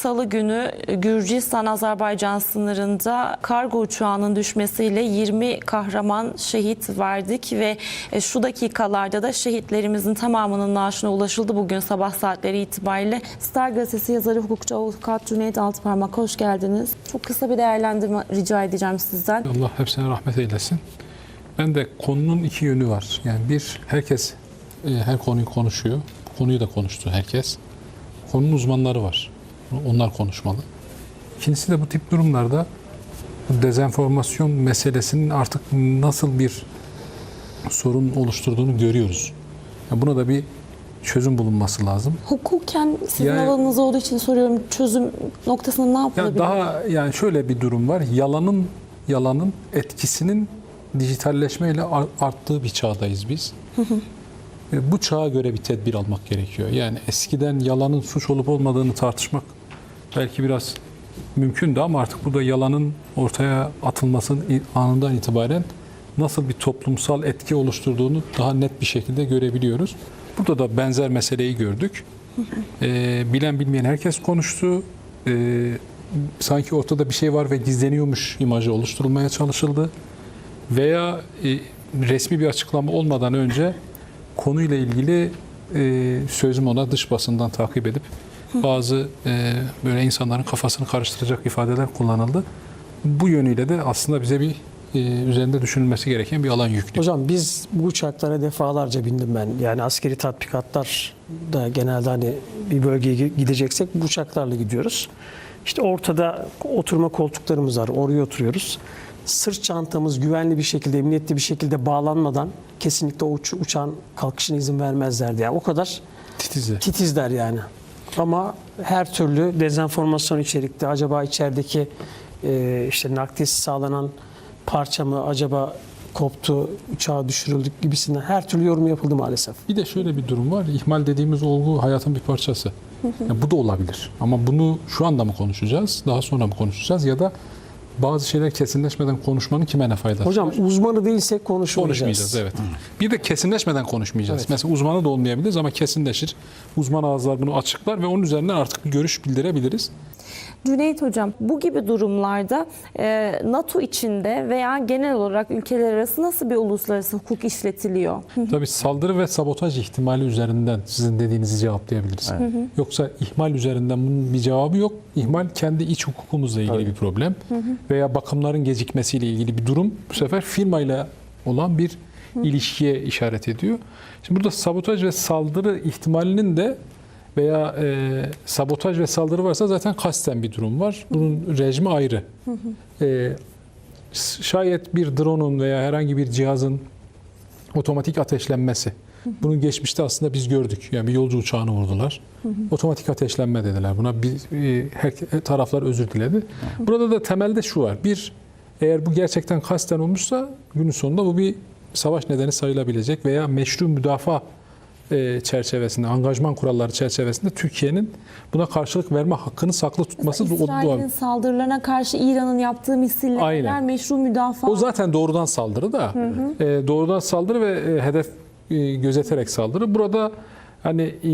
Salı günü Gürcistan-Azerbaycan sınırında kargo uçağının düşmesiyle 20 kahraman şehit verdik ve e, şu dakikalarda da şehitlerimizin tamamının naaşına ulaşıldı bugün sabah saatleri itibariyle. Star Gazetesi yazarı hukukçu avukat Cüneyt Altıparmak hoş geldiniz. Çok kısa bir değerlendirme rica edeceğim sizden. Allah hepsine rahmet eylesin. Ben de konunun iki yönü var. Yani bir, herkes e, her konuyu konuşuyor. Bu konuyu da konuştu herkes. Konunun uzmanları var. Onlar konuşmalı. İkincisi de bu tip durumlarda bu dezenformasyon meselesinin artık nasıl bir sorun oluşturduğunu görüyoruz. Yani buna da bir çözüm bulunması lazım. Hukuken sizin Yani- alanınız olduğu için soruyorum çözüm noktasında ne Ya yapılabilir? daha yani şöyle bir durum var. Yalanın yalanın etkisinin dijitalleşmeyle ar- arttığı bir çağdayız biz. E, Bu çağa göre bir tedbir almak gerekiyor. Yani eskiden yalanın suç olup olmadığını tartışmak belki biraz mümkündü ama artık burada yalanın ortaya atılmasının anından itibaren nasıl bir toplumsal etki oluşturduğunu daha net bir şekilde görebiliyoruz. Burada da benzer meseleyi gördük. E, bilen bilmeyen herkes konuştu. E, sanki ortada bir şey var ve gizleniyormuş imajı oluşturulmaya çalışıldı. Veya e, resmi bir açıklama olmadan önce konuyla ilgili e, sözüm ona dış basından takip edip bazı e, böyle insanların kafasını karıştıracak ifadeler kullanıldı. Bu yönüyle de aslında bize bir e, üzerinde düşünülmesi gereken bir alan yüklüyor. Hocam biz bu uçaklara defalarca bindim ben. Yani askeri tatbikatlar da genelde hani bir bölgeye gideceksek bu uçaklarla gidiyoruz. İşte ortada oturma koltuklarımız var. Oraya oturuyoruz. Sırt çantamız güvenli bir şekilde, emniyetli bir şekilde bağlanmadan kesinlikle o uç- uçağın kalkışına izin vermezlerdi. Yani o kadar Titizler. titizler yani. Ama her türlü dezenformasyon içerikte acaba içerideki e, işte nakliyesi sağlanan parça mı acaba koptu, uçağa düşürüldük gibisinden her türlü yorum yapıldı maalesef. Bir de şöyle bir durum var. İhmal dediğimiz olgu hayatın bir parçası. Yani bu da olabilir. Ama bunu şu anda mı konuşacağız? Daha sonra mı konuşacağız? Ya da bazı şeyler kesinleşmeden konuşmanın kime ne faydası? Hocam uzmanı değilsek konuşmayacağız. Konuşmayacağız evet. Bir de kesinleşmeden konuşmayacağız. Evet. Mesela uzmanı da olmayabiliriz ama kesinleşir. Uzman ağızlar bunu açıklar ve onun üzerinden artık bir görüş bildirebiliriz. Cüneyt Hocam bu gibi durumlarda e, NATO içinde veya genel olarak ülkeler arası nasıl bir uluslararası hukuk işletiliyor? Tabii saldırı ve sabotaj ihtimali üzerinden sizin dediğinizi cevaplayabiliriz. Yoksa ihmal üzerinden bunun bir cevabı yok. İhmal kendi iç hukukumuzla ilgili bir problem. Veya bakımların gecikmesiyle ilgili bir durum. Bu sefer firmayla olan bir ilişkiye işaret ediyor. Şimdi burada sabotaj ve saldırı ihtimalinin de veya e, sabotaj ve saldırı varsa zaten kasten bir durum var. Bunun rejimi ayrı. E, şayet bir drone'un veya herhangi bir cihazın otomatik ateşlenmesi. Bunu geçmişte aslında biz gördük. Yani bir yolcu uçağını vurdular. Otomatik ateşlenme dediler. Buna bir her taraflar özür diledi. Burada da temelde şu var. Bir eğer bu gerçekten kasten olmuşsa günün sonunda bu bir savaş nedeni sayılabilecek veya meşru müdafaa çerçevesinde, angajman kuralları çerçevesinde Türkiye'nin buna karşılık verme hakkını saklı tutması. İsrail'in saldırılarına karşı İran'ın yaptığı misillemeler meşru müdafaa. O zaten doğrudan saldırı da. E, doğrudan saldırı ve e, hedef e, gözeterek saldırı. Burada hani e,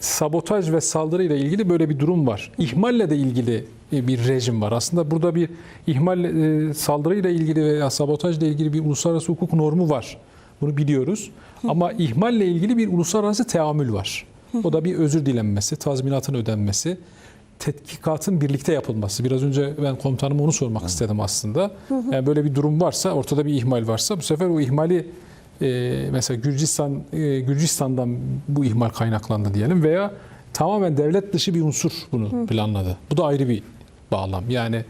sabotaj ve saldırı ile ilgili böyle bir durum var. İhmalle de ilgili e, bir rejim var. Aslında burada bir ihmal e, saldırı ile ilgili veya sabotaj ile ilgili bir uluslararası hukuk normu var. Bunu biliyoruz. Ama ihmalle ilgili bir uluslararası teamül var. O da bir özür dilenmesi, tazminatın ödenmesi, tetkikatın birlikte yapılması. Biraz önce ben komutanıma onu sormak istedim aslında. Yani böyle bir durum varsa, ortada bir ihmal varsa bu sefer o ihmali e, mesela Gürcistan e, Gürcistan'dan bu ihmal kaynaklandı diyelim veya tamamen devlet dışı bir unsur bunu planladı. Bu da ayrı bir bağlam. Yani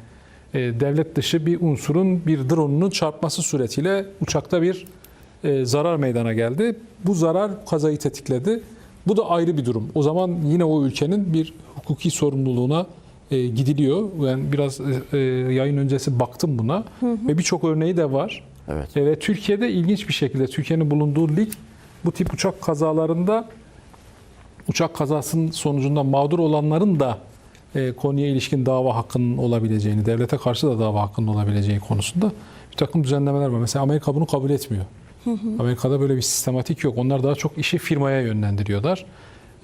e, devlet dışı bir unsurun bir drone'unun çarpması suretiyle uçakta bir e, zarar meydana geldi. Bu zarar kazayı tetikledi. Bu da ayrı bir durum. O zaman yine o ülkenin bir hukuki sorumluluğuna e, gidiliyor. Ben biraz e, yayın öncesi baktım buna ve birçok örneği de var. Evet. E, ve Türkiye'de ilginç bir şekilde Türkiye'nin bulunduğu lig bu tip uçak kazalarında uçak kazasının sonucunda mağdur olanların da e, konuya ilişkin dava hakkının olabileceğini, devlete karşı da dava hakkının olabileceği konusunda bir takım düzenlemeler var. Mesela Amerika bunu kabul etmiyor. Amerika'da böyle bir sistematik yok. Onlar daha çok işi firmaya yönlendiriyorlar.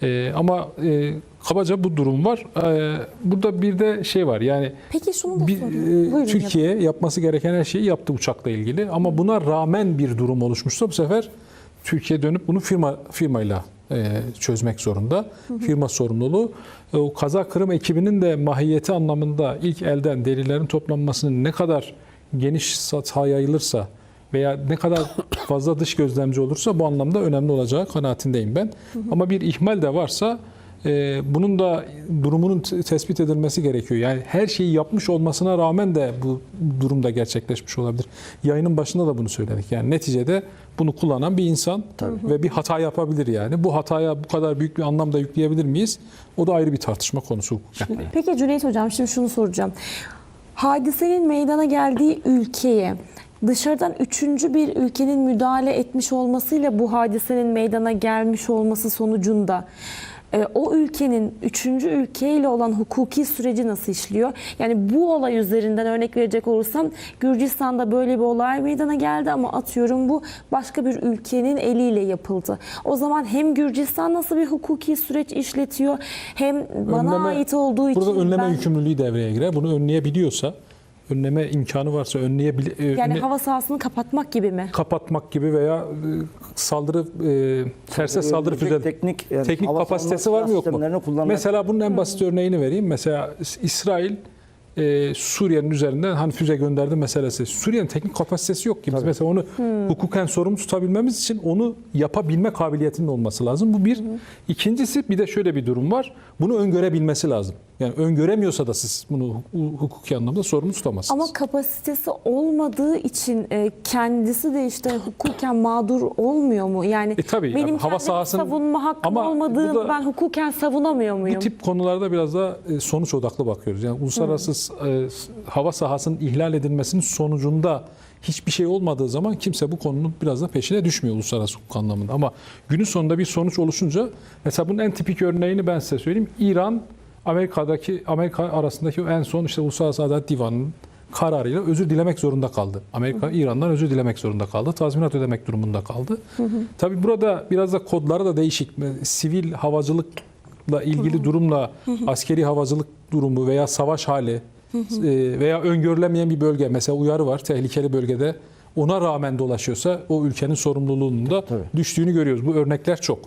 E, ama e, kabaca bu durum var. E, burada bir de şey var yani Peki şunu da bir, sorayım. e, Buyurun hocam. Türkiye yapması gereken her şeyi yaptı uçakla ilgili ama buna rağmen bir durum oluşmuşsa bu sefer Türkiye dönüp bunu firma firmayla e, çözmek zorunda. Firma sorumluluğu. E, o kaza kırım ekibinin de mahiyeti anlamında ilk elden delillerin toplanmasının ne kadar geniş sahaya yayılırsa veya ne kadar fazla dış gözlemci olursa bu anlamda önemli olacağı kanaatindeyim ben. Ama bir ihmal de varsa e, bunun da durumunun tespit edilmesi gerekiyor. Yani her şeyi yapmış olmasına rağmen de bu durumda gerçekleşmiş olabilir. Yayının başında da bunu söyledik. Yani neticede bunu kullanan bir insan ve bir hata yapabilir yani. Bu hataya bu kadar büyük bir anlamda yükleyebilir miyiz? O da ayrı bir tartışma konusu. Peki Cüneyt Hocam şimdi şunu soracağım. Hadisenin meydana geldiği ülkeye dışarıdan üçüncü bir ülkenin müdahale etmiş olmasıyla bu hadisenin meydana gelmiş olması sonucunda e, o ülkenin üçüncü ülkeyle olan hukuki süreci nasıl işliyor? Yani bu olay üzerinden örnek verecek olursam Gürcistan'da böyle bir olay meydana geldi ama atıyorum bu başka bir ülkenin eliyle yapıldı. O zaman hem Gürcistan nasıl bir hukuki süreç işletiyor hem bana Önleme- ait olduğu için Burada önleme ben- yükümlülüğü devreye girer. Bunu önleyebiliyorsa, önleme imkanı varsa önleyebilir. yani hava sahasını kapatmak gibi mi? kapatmak gibi veya e, saldırı e, terse saldırı füze teknik yani teknik kapasitesi var mı yok mu? kullanmak- Mesela bunun en basit örneğini vereyim. Mesela İsrail e, Suriye'nin üzerinden hani füze gönderdi meselesi. Suriye'nin teknik kapasitesi yok ki. Biz mesela onu hukuken sorumlu tutabilmemiz için onu yapabilme kabiliyetinin olması lazım. Bu bir. İkincisi bir de şöyle bir durum var. Bunu öngörebilmesi lazım. Yani öngöremiyorsa da siz bunu hu- hukuki anlamda sorumlu tutamazsınız. Ama kapasitesi olmadığı için e, kendisi de işte hukuken mağdur olmuyor mu? Yani E, tabii, benim yani hava sahasının- savunma hakkım Ama olmadığı da- ben hukuken savunamıyor muyum? Bu tip konularda biraz da e, sonuç odaklı bakıyoruz. Yani uluslararası s- hava sahasının ihlal edilmesinin sonucunda hiçbir şey olmadığı zaman kimse bu konunun biraz da peşine düşmüyor uluslararası hukuk anlamında. Ama günün sonunda bir sonuç oluşunca mesela bunun en tipik örneğini ben size söyleyeyim. İran Amerika'daki Amerika arasındaki en son işte Uluslararası Adalet Divanı'nın kararıyla özür dilemek zorunda kaldı. Amerika İran'dan özür dilemek zorunda kaldı. Tazminat ödemek durumunda kaldı. Tabii burada biraz da kodları da değişik. Sivil havacılıkla ilgili durumla askeri havacılık durumu veya savaş hali e, veya öngörülemeyen bir bölge mesela uyarı var tehlikeli bölgede ona rağmen dolaşıyorsa o ülkenin sorumluluğunun da düştüğünü görüyoruz. Bu örnekler çok.